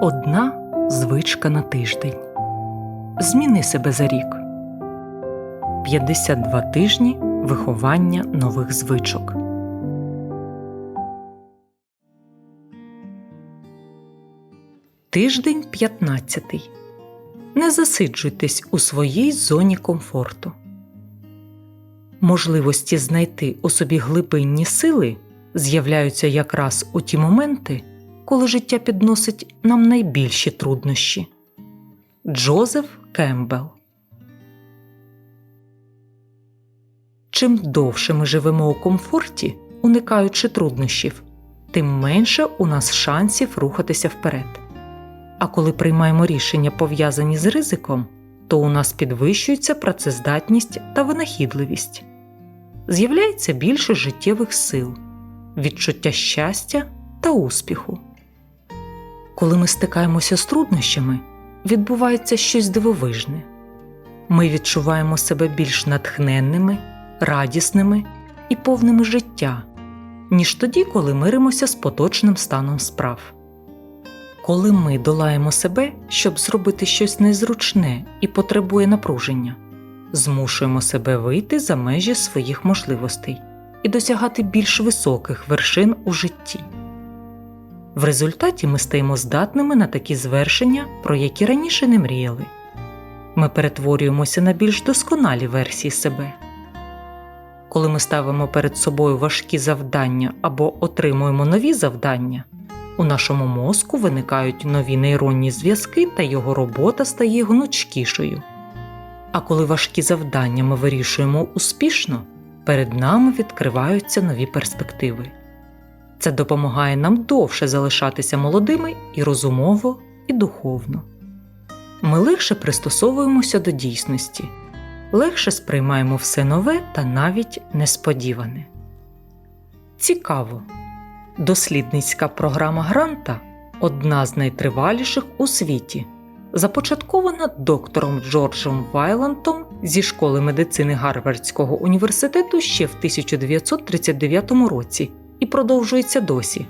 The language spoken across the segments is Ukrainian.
Одна звичка на тиждень. Зміни себе за рік. 52 тижні виховання нових звичок. Тиждень 15. Не засиджуйтесь у своїй зоні комфорту. Можливості знайти у собі глибинні сили з'являються якраз у ті моменти, коли життя підносить нам найбільші труднощі. Джозеф Кембел Чим довше ми живемо у комфорті, уникаючи труднощів, тим менше у нас шансів рухатися вперед. А коли приймаємо рішення пов'язані з ризиком, то у нас підвищується працездатність та винахідливість, з'являється більше життєвих сил, відчуття щастя та успіху. Коли ми стикаємося з труднощами, відбувається щось дивовижне. Ми відчуваємо себе більш натхненними, радісними і повними життя, ніж тоді, коли миримося з поточним станом справ. Коли ми долаємо себе, щоб зробити щось незручне і потребує напруження, змушуємо себе вийти за межі своїх можливостей і досягати більш високих вершин у житті. В результаті ми стаємо здатними на такі звершення, про які раніше не мріяли. Ми перетворюємося на більш досконалі версії себе. Коли ми ставимо перед собою важкі завдання або отримуємо нові завдання, у нашому мозку виникають нові нейронні зв'язки та його робота стає гнучкішою. А коли важкі завдання ми вирішуємо успішно, перед нами відкриваються нові перспективи. Це допомагає нам довше залишатися молодими і розумово, і духовно. Ми легше пристосовуємося до дійсності, легше сприймаємо все нове та навіть несподіване. Цікаво. Дослідницька програма Гранта одна з найтриваліших у світі, започаткована доктором Джорджем Вайлантом зі школи медицини Гарвардського університету ще в 1939 році і продовжується досі.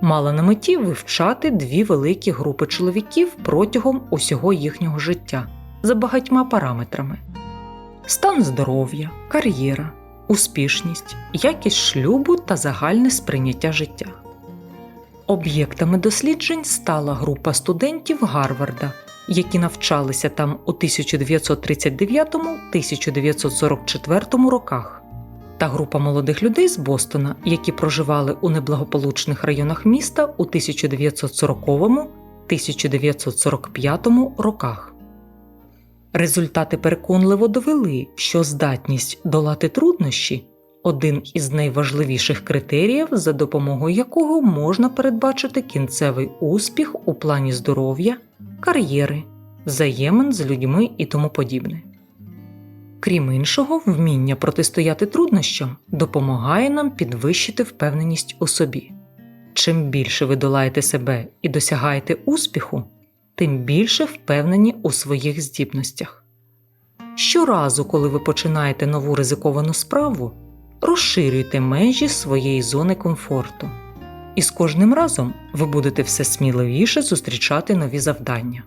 Мала на меті вивчати дві великі групи чоловіків протягом усього їхнього життя за багатьма параметрами: стан здоров'я, кар'єра, успішність, якість шлюбу та загальне сприйняття життя. Об'єктами досліджень стала група студентів Гарварда, які навчалися там у 1939-1944 роках, та група молодих людей з Бостона, які проживали у неблагополучних районах міста у 1940-1945 роках. Результати переконливо довели, що здатність долати труднощі один із найважливіших критеріїв, за допомогою якого можна передбачити кінцевий успіх у плані здоров'я, кар'єри, взаємин з людьми і тому подібне. Крім іншого, вміння протистояти труднощам допомагає нам підвищити впевненість у собі. Чим більше ви долаєте себе і досягаєте успіху, тим більше впевнені у своїх здібностях. Щоразу, коли ви починаєте нову ризиковану справу, розширюйте межі своєї зони комфорту, і з кожним разом ви будете все сміливіше зустрічати нові завдання,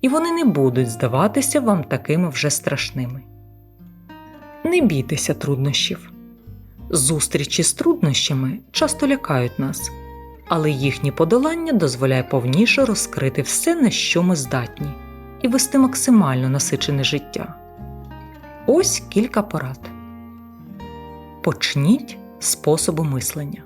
і вони не будуть здаватися вам такими вже страшними. Не бійтеся труднощів. Зустрічі з труднощами часто лякають нас але їхнє подолання дозволяє повніше розкрити все, на що ми здатні, і вести максимально насичене життя. Ось кілька порад. Почніть з способу мислення.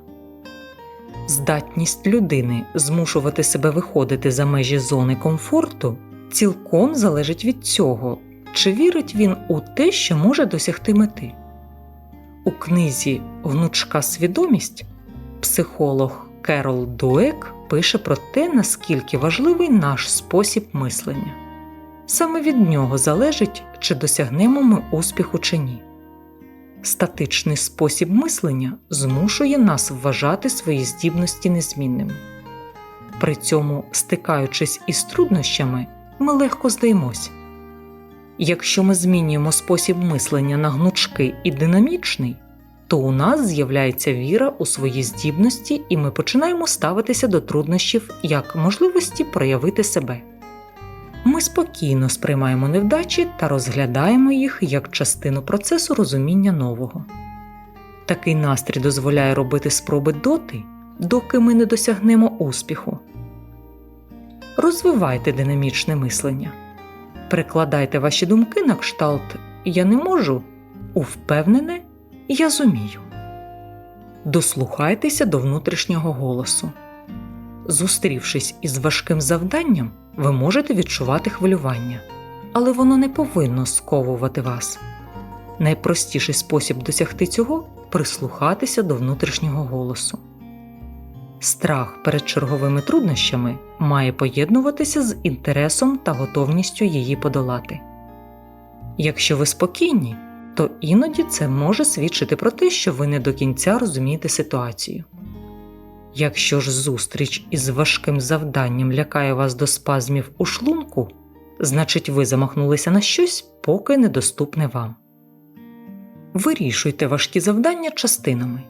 Здатність людини змушувати себе виходити за межі зони комфорту цілком залежить від цього, чи вірить він у те, що може досягти мети. У книзі Гнучка свідомість психолог Керол Дуек пише про те, наскільки важливий наш спосіб мислення. Саме від нього залежить, чи досягнемо ми успіху чи ні. Статичний спосіб мислення змушує нас вважати свої здібності незмінними. При цьому, стикаючись із труднощами, ми легко здаємось. Якщо ми змінюємо спосіб мислення на гнучкий і динамічний, то у нас з'являється віра у свої здібності, і ми починаємо ставитися до труднощів як можливості проявити себе. Ми спокійно сприймаємо невдачі та розглядаємо їх як частину процесу розуміння нового. Такий настрій дозволяє робити спроби доти, доки ми не досягнемо успіху. Розвивайте динамічне мислення. Перекладайте ваші думки на кшталт Я не можу у впевнене Я зумію. Дослухайтеся до внутрішнього голосу. Зустрівшись із важким завданням, ви можете відчувати хвилювання, але воно не повинно сковувати вас. Найпростіший спосіб досягти цього прислухатися до внутрішнього голосу. Страх перед черговими труднощами має поєднуватися з інтересом та готовністю її подолати. Якщо ви спокійні, то іноді це може свідчити про те, що ви не до кінця розумієте ситуацію. Якщо ж зустріч із важким завданням лякає вас до спазмів у шлунку, значить ви замахнулися на щось, поки недоступне вам. Вирішуйте важкі завдання частинами.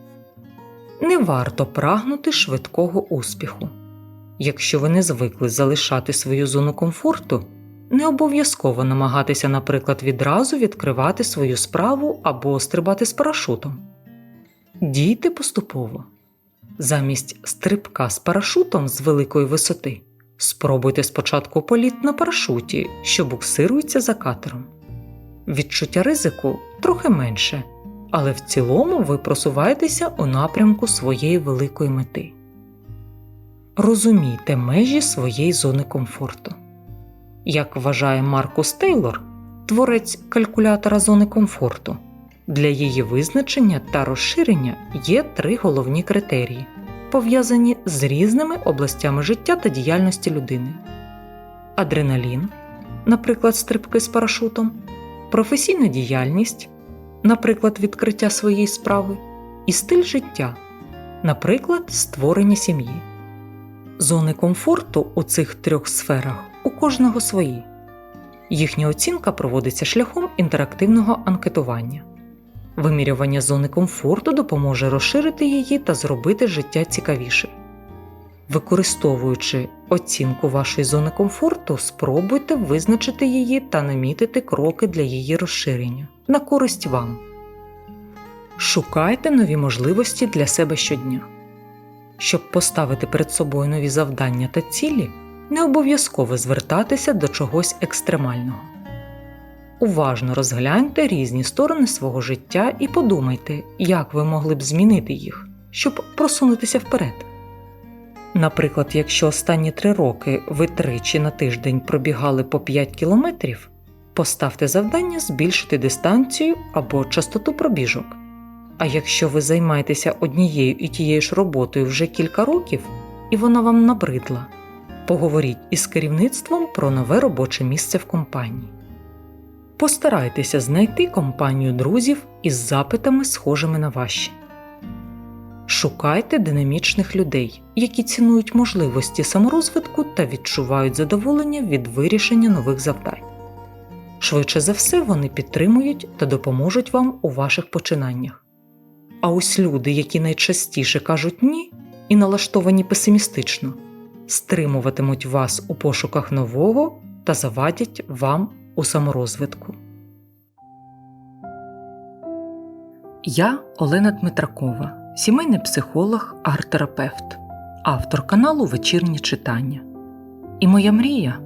Не варто прагнути швидкого успіху. Якщо ви не звикли залишати свою зону комфорту, не обов'язково намагатися, наприклад, відразу відкривати свою справу або стрибати з парашутом. Дійте поступово. Замість стрибка з парашутом з великої висоти спробуйте спочатку політ на парашуті, що буксирується за катером. Відчуття ризику трохи менше, але в цілому ви просуваєтеся у напрямку своєї великої мети. Розумійте межі своєї зони комфорту. Як вважає Маркус Тейлор, творець калькулятора зони комфорту, для її визначення та розширення є три головні критерії, пов'язані з різними областями життя та діяльності людини: адреналін, наприклад, стрибки з парашутом, професійна діяльність, наприклад, відкриття своєї справи, і стиль життя, наприклад, створення сім'ї. Зони комфорту у цих трьох сферах у кожного свої. Їхня оцінка проводиться шляхом інтерактивного анкетування. Вимірювання зони комфорту допоможе розширити її та зробити життя цікавішим. Використовуючи оцінку вашої зони комфорту, спробуйте визначити її та намітити кроки для її розширення на користь вам. Шукайте нові можливості для себе щодня. Щоб поставити перед собою нові завдання та цілі, не обов'язково звертатися до чогось екстремального. Уважно розгляньте різні сторони свого життя і подумайте, як ви могли б змінити їх, щоб просунутися вперед. Наприклад, якщо останні три роки ви тричі на тиждень пробігали по 5 кілометрів, поставте завдання збільшити дистанцію або частоту пробіжок. А якщо ви займаєтеся однією і тією ж роботою вже кілька років, і вона вам набридла, поговоріть із керівництвом про нове робоче місце в компанії. Постарайтеся знайти компанію друзів із запитами, схожими на ваші. Шукайте динамічних людей, які цінують можливості саморозвитку та відчувають задоволення від вирішення нових завдань. Швидше за все, вони підтримують та допоможуть вам у ваших починаннях. А ось люди, які найчастіше кажуть ні і налаштовані песимістично, стримуватимуть вас у пошуках нового та завадять вам у саморозвитку. Я Олена Дмитракова, сімейний психолог, арт-терапевт, автор каналу Вечірнє читання. І моя мрія,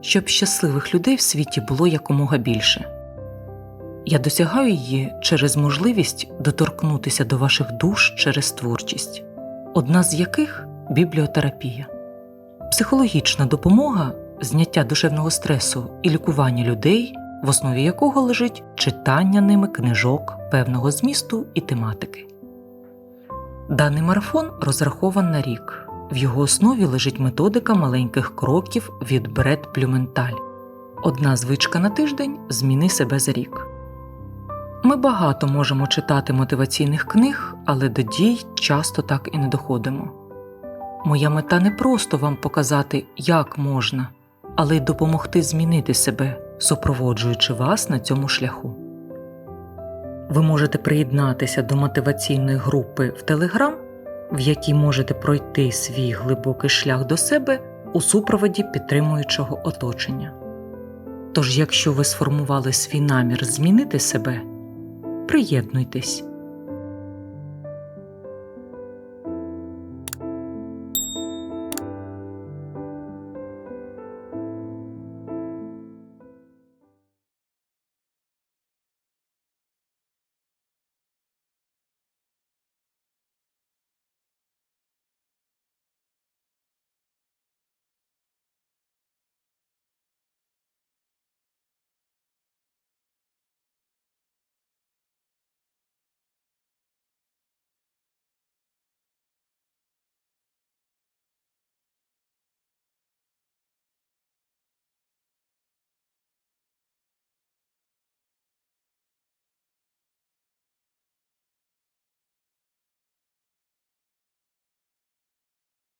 щоб щасливих людей в світі було якомога більше. Я досягаю її через можливість доторкнутися до ваших душ через творчість, одна з яких бібліотерапія, психологічна допомога, зняття душевного стресу і лікування людей, в основі якого лежить читання ними книжок певного змісту і тематики. Даний марафон розрахован на рік. В його основі лежить методика маленьких кроків від Бред Плюменталь. Одна звичка на тиждень зміни себе за рік. Ми багато можемо читати мотиваційних книг, але до дій часто так і не доходимо. Моя мета не просто вам показати, як можна, але й допомогти змінити себе, супроводжуючи вас на цьому шляху. Ви можете приєднатися до мотиваційної групи в Телеграм, в якій можете пройти свій глибокий шлях до себе у супроводі підтримуючого оточення. Тож, якщо ви сформували свій намір змінити себе, приєднуйтесь.